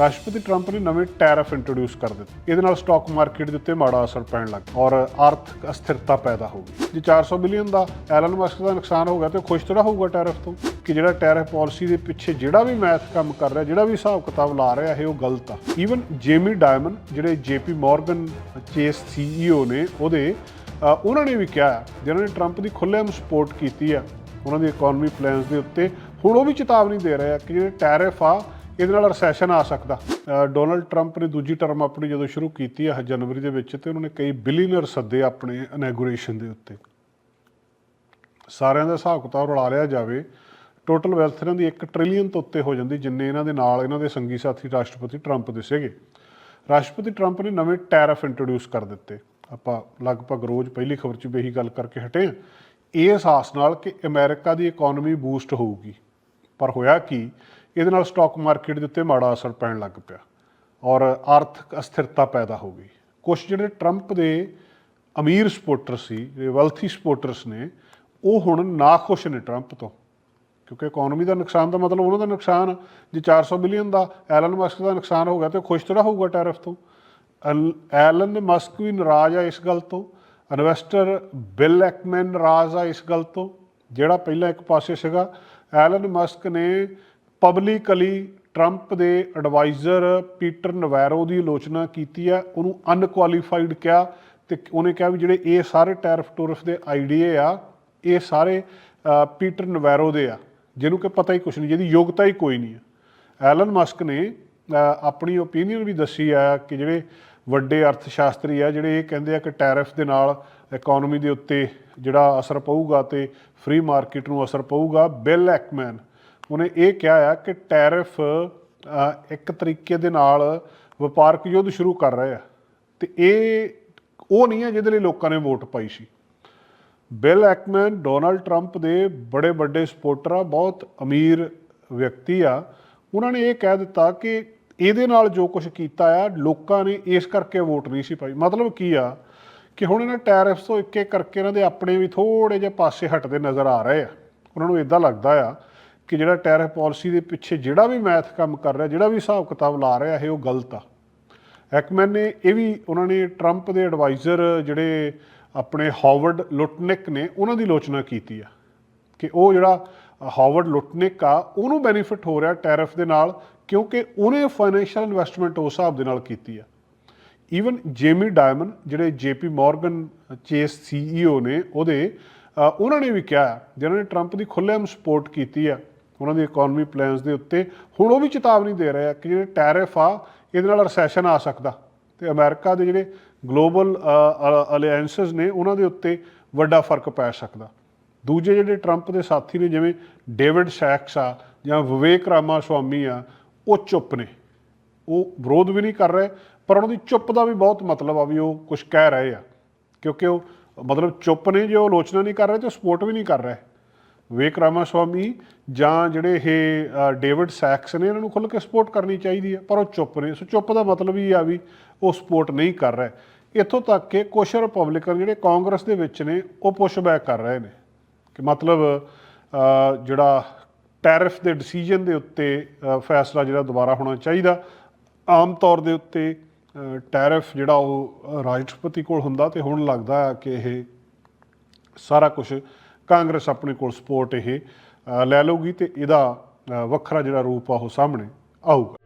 ਰਾਸ਼ਟਰਪਤੀ ਟਰੰਪ ਨੇ ਨਵੇਂ ਟੈਰਿਫ ਇੰਟਰੋਡਿਊਸ ਕਰ ਦਿੱਤੇ। ਇਹਦੇ ਨਾਲ ਸਟਾਕ ਮਾਰਕੀਟ ਦੇ ਉੱਤੇ ਮਾੜਾ ਅਸਰ ਪੈਣ ਲੱਗ ਗਿਆ ਔਰ ਆਰਥਿਕ ਅਸਥਿਰਤਾ ਪੈਦਾ ਹੋ ਗਈ। ਜੇ 400 ਬਿਲੀਅਨ ਦਾ ਐਲਨ ਮਸਕ ਦਾ ਨੁਕਸਾਨ ਹੋ ਗਿਆ ਤੇ ਉਹ ਖੁਸ਼ ਥੋੜਾ ਹੋਊਗਾ ਟੈਰਿਫ ਤੋਂ ਕਿ ਜਿਹੜਾ ਟੈਰਿਫ ਪਾਲਿਸੀ ਦੇ ਪਿੱਛੇ ਜਿਹੜਾ ਵੀ ਮੈਥ ਕੰਮ ਕਰ ਰਿਹਾ, ਜਿਹੜਾ ਵੀ ਹਿਸਾਬ ਕਿਤਾਬ ਲਾ ਰਿਹਾ, ਇਹ ਉਹ ਗਲਤ ਆ। ਈਵਨ ਜੇਮੀ ਡਾਇਮੰਡ ਜਿਹੜੇ ਜੇਪੀ ਮਾਰਗਨ ਚੇਸ ਸੀਈਓ ਨੇ ਉਹਦੇ ਉਹਨਾਂ ਨੇ ਵੀ ਕਿਹਾ ਜਿਨ੍ਹਾਂ ਨੇ ਟਰੰਪ ਦੀ ਖੁੱਲ੍ਹੇਆਮ ਸਪੋਰਟ ਕੀਤੀ ਆ ਉਹਨਾਂ ਦੀ ਇਕਨੋਮੀ ਪਲਾਨਸ ਦੇ ਉੱਤੇ। ਹੁਣ ਉਹ ਵੀ ਚੇਤਾਵਨੀ ਦੇ ਰਹੇ ਆ ਕਿ ਜਿਹੜੇ ਟੈਰਿਫ ਆ ਇਹਦੇ ਨਾਲ ਰੈਸੈਸ਼ਨ ਆ ਸਕਦਾ। ਡੋਨਲਡ ਟਰੰਪ ਨੇ ਦੂਜੀ ਟਰਮ ਆਪਣੀ ਜਦੋਂ ਸ਼ੁਰੂ ਕੀਤੀ ਹੈ ਜਨਵਰੀ ਦੇ ਵਿੱਚ, ਤੇ ਉਹਨਾਂ ਨੇ ਕਈ ਬਿਲੀਅਨਰ ਸੱਦੇ ਆਪਣੇ ਇਨੈਗੂਰੇਸ਼ਨ ਦੇ ਉੱਤੇ। ਸਾਰਿਆਂ ਦਾ ਹਿਸਾਬ ਕਿਤਾਬ ਰਲਾ ਲਿਆ ਜਾਵੇ ਟੋਟਲ ਵੈਲਥ ਇਹਨਾਂ ਦੀ 1 ਟ੍ਰਿਲੀਅਨ ਤੋਂ ਉੱਤੇ ਹੋ ਜਾਂਦੀ, ਜਿੰਨੇ ਇਹਨਾਂ ਦੇ ਨਾਲ ਇਹਨਾਂ ਦੇ ਸੰਗੀ ਸਾਥੀ ਰਾਸ਼ਟਰਪਤੀ ਟਰੰਪ ਦੇ ਸੀਗੇ। ਰਾਸ਼ਟਰਪਤੀ ਟਰੰਪ ਨੇ ਨਵੇਂ ਟੈਰਫ ਇੰਟਰੋਡਿਊਸ ਕਰ ਦਿੱਤੇ। ਆਪਾਂ ਲਗਭਗ ਰੋਜ਼ ਪਹਿਲੀ ਖਬਰ 'ਚ ਵੀ ਇਹੀ ਗੱਲ ਕਰਕੇ ਹਟੇ ਹਾਂ। ਇਹ ਅਹਿਸਾਸ ਨਾਲ ਕਿ ਅਮਰੀਕਾ ਦੀ ਇਕਨੋਮੀ ਬੂਸਟ ਹੋਊਗੀ। ਪਰ ਹੋਇਆ ਕਿ? ਇਹਦੇ ਨਾਲ ਸਟਾਕ ਮਾਰਕੀਟ ਦੇ ਉੱਤੇ ਮਾੜਾ ਅਸਰ ਪੈਣ ਲੱਗ ਪਿਆ ਔਰ ਆਰਥਿਕ ਅਸਥਿਰਤਾ ਪੈਦਾ ਹੋ ਗਈ। ਕੁਝ ਜਿਹੜੇ ਟਰੰਪ ਦੇ ਅਮੀਰ ਸਪੋਰਟਰ ਸੀ, ਜਿਹੜੇ ਵੈਲਥੀ ਸਪੋਰਟਰਸ ਨੇ, ਉਹ ਹੁਣ ਨਾਖੁਸ਼ ਨੇ ਟਰੰਪ ਤੋਂ। ਕਿਉਂਕਿ ਇਕਨੋਮੀ ਦਾ ਨੁਕਸਾਨ ਦਾ ਮਤਲਬ ਉਹਨਾਂ ਦਾ ਨੁਕਸਾਨ ਆ। ਜੇ 400 ਬਿਲੀਅਨ ਦਾ ਐਲਨ ਮਸਕ ਦਾ ਨੁਕਸਾਨ ਹੋ ਗਿਆ ਤੇ ਖੁਸ਼ ਥੋੜਾ ਹੋਊਗਾ ਟੈਰਿਫ ਤੋਂ। ਐਲ- ਐਲਨ ਮਸਕ ਵੀ ਨਾਰਾਜ਼ ਆ ਇਸ ਗੱਲ ਤੋਂ। ਇਨਵੈਸਟਰ ਬਿਲ ਐਕਮੈਨ ਨਾਰਾਜ਼ ਆ ਇਸ ਗੱਲ ਤੋਂ। ਜਿਹੜਾ ਪਹਿਲਾਂ ਇੱਕ ਪਾਸੇ ਸੀਗਾ ਐਲਨ ਮਸਕ ਨੇ ਪਬਲਿਕਲੀ ਟਰੰਪ ਦੇ ਐਡਵਾਈਜ਼ਰ ਪੀਟਰ ਨਵੈਰੋ ਦੀ ਆਲੋਚਨਾ ਕੀਤੀ ਆ ਉਹਨੂੰ ਅਨਕੁਆਲੀਫਾਈਡ ਕਿਹਾ ਤੇ ਉਹਨੇ ਕਿਹਾ ਵੀ ਜਿਹੜੇ ਇਹ ਸਾਰੇ ਟੈਰਫ ਟੂਰਫ ਦੇ ਆਈਡੀਏ ਆ, ਇਹ ਸਾਰੇ ਪੀਟਰ ਨਵੈਰੋ ਦੇ ਆ। ਜਿਹਨੂੰ ਕਿ ਪਤਾ ਹੀ ਕੁਛ ਨਹੀਂ, ਜਿਹਦੀ ਯੋਗਤਾ ਹੀ ਕੋਈ ਨਹੀਂ ਹੈ ਐਲਨ ਮਸਕ ਨੇ ਆਪਣੀ ਓਪੀਨੀਅਨ ਵੀ ਦੱਸੀ ਆ ਕਿ ਜਿਹੜੇ ਵੱਡੇ ਅਰਥਸ਼ਾਸਤਰੀ ਆ, ਜਿਹੜੇ ਇਹ ਕਹਿੰਦੇ ਆ ਕਿ ਟੈਰਿਫ ਦੇ ਨਾਲ ਇਕਨੋਮੀ ਦੇ ਉੱਤੇ ਜਿਹੜਾ ਅਸਰ ਪਊਗਾ ਤੇ ਫ੍ਰੀ ਮਾਰਕੀਟ ਨੂੰ ਅਸਰ ਪਊਗਾ ਬਿਲ ਐਕਮੈਨ ਉਹਨੇ ਇਹ ਕਿਹਾ ਆ ਕਿ ਟੈਰਿਫ ਇੱਕ ਤਰੀਕੇ ਦੇ ਨਾਲ ਵਪਾਰਕ ਯੁੱਧ ਸ਼ੁਰੂ ਕਰ ਰਹੇ ਆ। ਤੇ ਇਹ, ਉਹ ਨਹੀਂ ਹੈ ਜਿਹਦੇ ਲਈ ਲੋਕਾਂ ਨੇ ਵੋਟ ਪਾਈ ਸੀ। ਬਿਲ ਐਕਮੈਨ ਡੋਨਲਡ ਟਰੰਪ ਦੇ ਬੜੇ ਵੱਡੇ ਸਪੋਰਟਰ ਆ ਬਹੁਤ ਅਮੀਰ ਵਿਅਕਤੀ ਆ, ਉਹਨਾਂ ਨੇ ਇਹ ਕਹਿ ਦਿੱਤਾ ਕਿ ਇਹਦੇ ਨਾਲ ਜੋ ਕੁਝ ਕੀਤਾ ਆ, ਲੋਕਾਂ ਨੇ ਇਸ ਕਰਕੇ ਵੋਟ ਨਹੀਂ ਸੀ ਪਾਈ। ਮਤਲਬ ਕੀ ਆ ਕਿ ਹੁਣ ਇਹਨਾਂ ਟੈਰਿਫਸ ਤੋਂ ਇੱਕ ਇੱਕ ਕਰਕੇ ਇਹਨਾਂ ਦੇ ਆਪਣੇ ਵੀ ਥੋੜੇ ਜਿਹੇ ਪਾਸੇ ਹਟਦੇ ਨਜ਼ਰ ਆ ਰਹੇ ਆ। ਉਹਨਾਂ ਨੂੰ ਇਦਾਂ ਲੱਗਦਾ ਆ ਕਿ ਜਿਹੜਾ ਟੈਰਿਫ ਪਾਲਿਸੀ ਦੇ ਪਿੱਛੇ ਜਿਹੜਾ ਵੀ ਮੈਥ ਕੰਮ ਕਰ ਰਿਹਾ, ਜਿਹੜਾ ਵੀ ਹਿਸਾਬ ਕਿਤਾਬ ਲਾ ਰਿਹਾ ਇਹ ਉਹ ਗਲਤ ਆ। ਹੈਕਮੈਨ ਨੇ ਇਹ ਵੀ ਉਹਨਾਂ ਨੇ ਟਰੰਪ ਦੇ ਐਡਵਾਈਜ਼ਰ ਜਿਹੜੇ ਆਪਣੇ ਹਾਰਵਰਡ ਲੁਟਨਿਕ ਨੇ, ਉਹਨਾਂ ਦੀ ਆਲੋਚਨਾ ਕੀਤੀ ਆ ਕਿ ਉਹ ਜਿਹੜਾ ਹਾਰਵਰਡ ਲੁਟਨਿਕ ਆ, ਉਹਨੂੰ ਬੈਨੀਫਿਟ ਹੋ ਰਿਹਾ ਟੈਰਿਫ ਦੇ ਨਾਲ ਕਿਉਂਕਿ ਉਹਨੇ ਫਾਈਨੈਂਸ਼ੀਅਲ ਇਨਵੈਸਟਮੈਂਟ ਉਸ ਹਿਸਾਬ ਦੇ ਨਾਲ ਕੀਤੀ ਆ। ਈਵਨ ਜੇਮੀ ਡਾਇਮੰਡ ਜਿਹੜੇ ਜੇਪੀ ਮਾਰਗਨ ਚੇਸ ਸੀਈਓ ਨੇ ਉਹਦੇ ਉਹਨਾਂ ਨੇ ਵੀ ਕਿਹਾ ਜਿਨ੍ਹਾਂ ਨੇ ਟਰੰਪ ਦੀ ਖੁੱਲ੍ਹੇਆਮ ਸਪੋਰਟ ਕੀਤੀ ਆ ਉਹਨਾਂ ਦੀ ਇਕਨੋਮੀ ਪਲਾਨਸ ਦੇ ਉੱਤੇ, ਹੁਣ ਉਹ ਵੀ ਚੇਤਾਵਨੀ ਦੇ ਰਹੇ ਆ ਕਿ ਜਿਹੜੇ ਟੈਰਿਫ ਆ, ਇਹਦੇ ਨਾਲ ਰੈਸੈਸ਼ਨ ਆ ਸਕਦਾ। ਤੇ ਅਮਰੀਕਾ ਦੇ ਜਿਹੜੇ ਗਲੋਬਲ ਅਲਾਈਅੰਸਸ ਨੇ, ਉਹਨਾਂ ਦੇ ਉੱਤੇ ਵੱਡਾ ਫ਼ਰਕ ਪੈ ਸਕਦਾ। ਦੂਜੇ ਜਿਹੜੇ ਟਰੰਪ ਦੇ ਸਾਥੀ ਨੇ, ਜਿਵੇਂ ਡੇਵਿਡ ਸੈਕਸ ਆ, ਜਾਂ ਵਿਵੇਕ ਰਾਮਾ ਸਵਾਮੀ ਆ, ਉਹ ਚੁੱਪ ਨੇ। ਉਹ ਵਿਰੋਧ ਵੀ ਨਹੀਂ ਕਰ ਰਹੇ, ਪਰ ਉਹਨਾਂ ਦੀ ਚੁੱਪ ਦਾ ਵੀ ਬਹੁਤ ਮਤਲਬ ਆ ਵੀ ਉਹ ਕੁਝ ਕਹਿ ਰਹੇ ਆ। ਕਿਉਂਕਿ ਉਹ ਮਤਲਬ ਚੁੱਪ ਨੇ, ਜੇ ਉਹ ਆਲੋਚਨਾ ਨਹੀਂ ਕਰ ਰਹੇ, ਤੇ ਸਪੋਰਟ ਵੀ ਨਹੀਂ ਕਰ ਰਹੇ। ਵਿਵੇਕ ਰਾਮਾਸਵਾਮੀ ਜਾਂ ਜਿਹੜੇ ਇਹ ਡੇਵਿਡ ਸੈਕਸ ਨੇ ਇਹਨਾਂ ਨੂੰ ਖੁੱਲ੍ਹ ਕੇ ਸਪੋਰਟ ਕਰਨੀ ਚਾਹੀਦੀ ਹੈ, ਪਰ ਉਹ ਚੁੱਪ ਨੇ। ਸੋ ਚੁੱਪ ਦਾ ਮਤਲਬ ਹੀ ਆ ਵੀ ਉਹ ਸਪੋਰਟ ਨਹੀਂ ਕਰ ਰਹੇ। ਇੱਥੋਂ ਤੱਕ ਕਿ ਕੁਝ ਰਿਪਬਲਿਕਨ ਜਿਹੜੇ ਕਾਂਗਰਸ ਦੇ ਵਿੱਚ ਨੇ, ਉਹ ਪੁਸ਼ ਬੈਕ ਕਰ ਰਹੇ ਨੇ। ਕਿ ਮਤਲਬ ਜਿਹੜਾ ਟੈਰਿਫ ਦੇ ਡਿਸੀਜਨ ਦੇ ਉੱਤੇ ਫੈਸਲਾ ਜਿਹੜਾ ਦੁਬਾਰਾ ਹੋਣਾ ਚਾਹੀਦਾ, ਆਮ ਤੌਰ ਦੇ ਉੱਤੇ ਟੈਰਿਫ ਜਿਹੜਾ ਉਹ ਰਾਸ਼ਟਰਪਤੀ ਕੋਲ ਹੁੰਦਾ ਤੇ ਹੁਣ ਲੱਗਦਾ ਹੈ ਕਿ ਇਹ ਸਾਰਾ ਕੁਝ ਕਾਂਗਰਸ ਆਪਣੇ ਕੋਲ ਸਪੋਰਟ ਇਹ ਲੈ ਲਊਗੀ ਤੇ ਇਹਦਾ ਵੱਖਰਾ ਜਿਹੜਾ ਰੂਪ ਆ ਉਹ ਸਾਹਮਣੇ ਆਊਗਾ।